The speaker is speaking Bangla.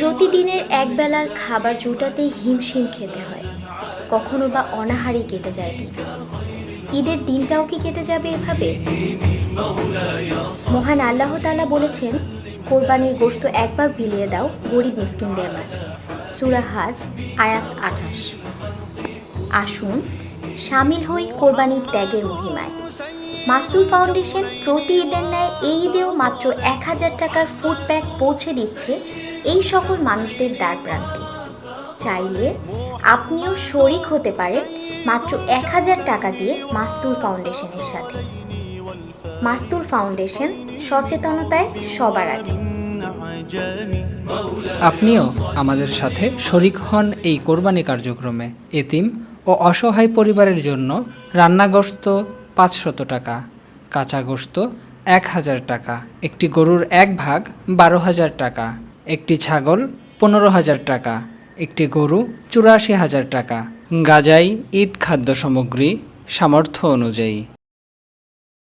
প্রতিদিনের একবেলার খাবার জোটাতেই হিমশিম খেতে হয়। কখনো বা অনাহারি কেটে যায় দিন। ঈদের দিনটাও কি কেটে যাবে এভাবে? মহান আল্লাহ তাআলা বলেছেন কোরবানির গোশত এক ভাগ বিলিয়ে দাও গরিব মিসকিনদের মাঝে। সুরা হাজ আয়াত আঠাশ। আসুন সামিল হই কোরবানির ত্যাগের মহিমায়। মাস্তুল ফাউন্ডেশন প্রতি ঈদের ন্যায় এই ঈদেও মাত্র এক হাজার টাকার ফুড প্যাক পৌঁছে দিচ্ছে এই সকল মানুষদের দ্বার প্রান্তে। চাইলে আপনিও শরিক হতে পারেন মাত্র এক হাজার টাকা দিয়ে মাস্তুল ফাউন্ডেশনের সাথে। মাস্তুল ফাউন্ডেশন সচেতনতায় সবার আগে। আপনিও আমাদের সাথে শরিক হন এই কোরবানি কার্যক্রমে, এতিম ও অসহায় পরিবারের জন্য রান্নাগ্রস্ত পাঁচশত টাকা, কাঁচা গোস্ত এক হাজার টাকা, একটি গরুর এক ভাগ বারো হাজার টাকা, একটি ছাগল পনেরো হাজার টাকা, একটি গরু চুরাশি হাজার টাকা। গাজাই ঈদ খাদ্য সামগ্রী সামর্থ্য অনুযায়ী।